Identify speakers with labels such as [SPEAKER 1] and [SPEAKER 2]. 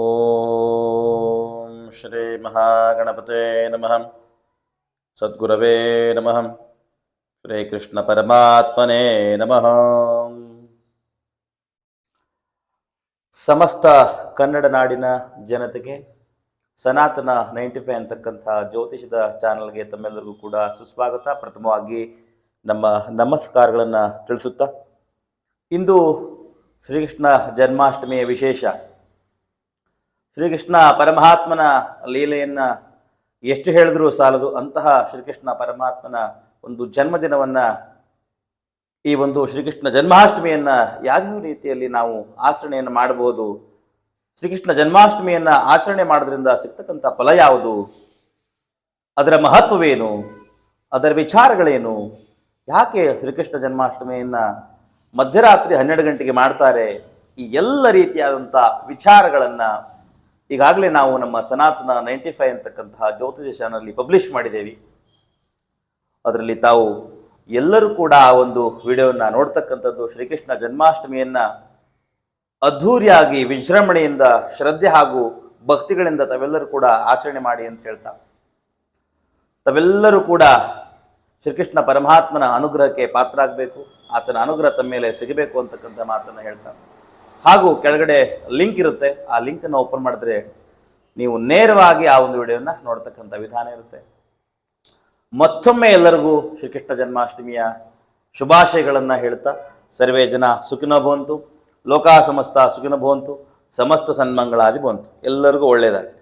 [SPEAKER 1] ಓಂ ಶ್ರೀ ಮಹಾಗಣಪತೇ ನಮಃ. ಸದ್ಗುರವೇ ನಮಃ. ಶ್ರೀ ಕೃಷ್ಣ ಪರಮಾತ್ಮನೇ ನಮಃ. ಸಮಸ್ತ ಕನ್ನಡ ನಾಡಿನ ಜನತೆಗೆ, ಸನಾತನ ನೈಂಟಿ ಫೈವ್ ಅಂತಕ್ಕಂಥ ಜ್ಯೋತಿಷದ ಚಾನಲ್ಗೆ ತಮ್ಮೆಲ್ಲರಿಗೂ ಕೂಡ ಸುಸ್ವಾಗತ. ಪ್ರಥಮವಾಗಿ ನಮ್ಮ ನಮಸ್ಕಾರಗಳನ್ನು ತಿಳಿಸುತ್ತಾ, ಇಂದು ಶ್ರೀಕೃಷ್ಣ ಜನ್ಮಾಷ್ಟಮಿಯ ವಿಶೇಷ. ಶ್ರೀಕೃಷ್ಣ ಪರಮಾತ್ಮನ ಲೀಲೆಯನ್ನು ಎಷ್ಟು ಹೇಳಿದ್ರೂ ಸಾಲದು. ಅಂತಹ ಶ್ರೀಕೃಷ್ಣ ಪರಮಾತ್ಮನ ಒಂದು ಜನ್ಮದಿನವನ್ನ, ಈ ಒಂದು ಶ್ರೀಕೃಷ್ಣ ಜನ್ಮಾಷ್ಟಮಿಯನ್ನ ಯಾವ್ಯಾವ ರೀತಿಯಲ್ಲಿ ನಾವು ಆಚರಣೆಯನ್ನು ಮಾಡಬಹುದು, ಶ್ರೀಕೃಷ್ಣ ಜನ್ಮಾಷ್ಟಮಿಯನ್ನ ಆಚರಣೆ ಮಾಡೋದ್ರಿಂದ ಸಿಗ್ತಕ್ಕಂಥ ಫಲ ಯಾವುದು, ಅದರ ಮಹತ್ವವೇನು, ಅದರ ವಿಚಾರಗಳೇನು, ಯಾಕೆ ಶ್ರೀಕೃಷ್ಣ ಜನ್ಮಾಷ್ಟಮಿಯನ್ನ ಮಧ್ಯರಾತ್ರಿ ಹನ್ನೆರಡು ಗಂಟೆಗೆ ಮಾಡ್ತಾರೆ, ಈ ಎಲ್ಲ ರೀತಿಯಾದಂಥ ವಿಚಾರಗಳನ್ನ ಈಗಾಗಲೇ ನಾವು ನಮ್ಮ ಸನಾತನ ನೈಂಟಿ ಫೈವ್ ಅಂತಕ್ಕಂತಹ ಜ್ಯೋತಿಷ ಚಾನಲ್ಲಿ ಪಬ್ಲಿಷ್ ಮಾಡಿದ್ದೇವೆ. ಅದರಲ್ಲಿ ತಾವು ಎಲ್ಲರೂ ಕೂಡ ಆ ಒಂದು ವಿಡಿಯೋವನ್ನು ನೋಡ್ತಕ್ಕಂಥದ್ದು ಶ್ರೀಕೃಷ್ಣ ಜನ್ಮಾಷ್ಟಮಿಯನ್ನ ಅದ್ಧೂರಿಯಾಗಿ ವಿಜೃಂಭಣೆಯಿಂದ ಶ್ರದ್ಧೆ ಹಾಗೂ ಭಕ್ತಿಗಳಿಂದ ತಾವೆಲ್ಲರೂ ಕೂಡ ಆಚರಣೆ ಮಾಡಿ ಅಂತ ಹೇಳ್ತಾ. ತಾವೆಲ್ಲರೂ ಕೂಡ ಶ್ರೀಕೃಷ್ಣ ಪರಮಾತ್ಮನ ಅನುಗ್ರಹಕ್ಕೆ ಪಾತ್ರ ಆಗಬೇಕು ಆತನ ಅನುಗ್ರಹ ತಮ್ಮ ಮೇಲೆ ಸಿಗಬೇಕು ಅಂತಕ್ಕಂಥ ಮಾತನ್ನು ಹೇಳ್ತಾ. ಹಾಗೂ ಕೆಳಗಡೆ ಲಿಂಕ್ ಇರುತ್ತೆ. ಆ ಲಿಂಕನ್ನು ಓಪನ್ ಮಾಡಿದ್ರೆ ನೀವು ನೇರವಾಗಿ ಆ ಒಂದು ವಿಡಿಯೋನ ನೋಡ್ತಕ್ಕಂಥ ವಿಧಾನ ಇರುತ್ತೆ. ಮತ್ತೊಮ್ಮೆ ಎಲ್ಲರಿಗೂ ಶ್ರೀಕೃಷ್ಣ ಜನ್ಮಾಷ್ಟಮಿಯ ಶುಭಾಶಯಗಳನ್ನು ಹೇಳ್ತಾ ಸರ್ವೇ ಜನ ಸುಖಿನ ಭವಂತು. ಲೋಕ ಸಮಸ್ತ ಸುಖಿನ ಭವಂತು. ಸಮಸ್ತ ಸನ್ಮಂಗಳಾದಿ ಬಂತು ಎಲ್ಲರಿಗೂ ಒಳ್ಳೆಯದಾಗಿ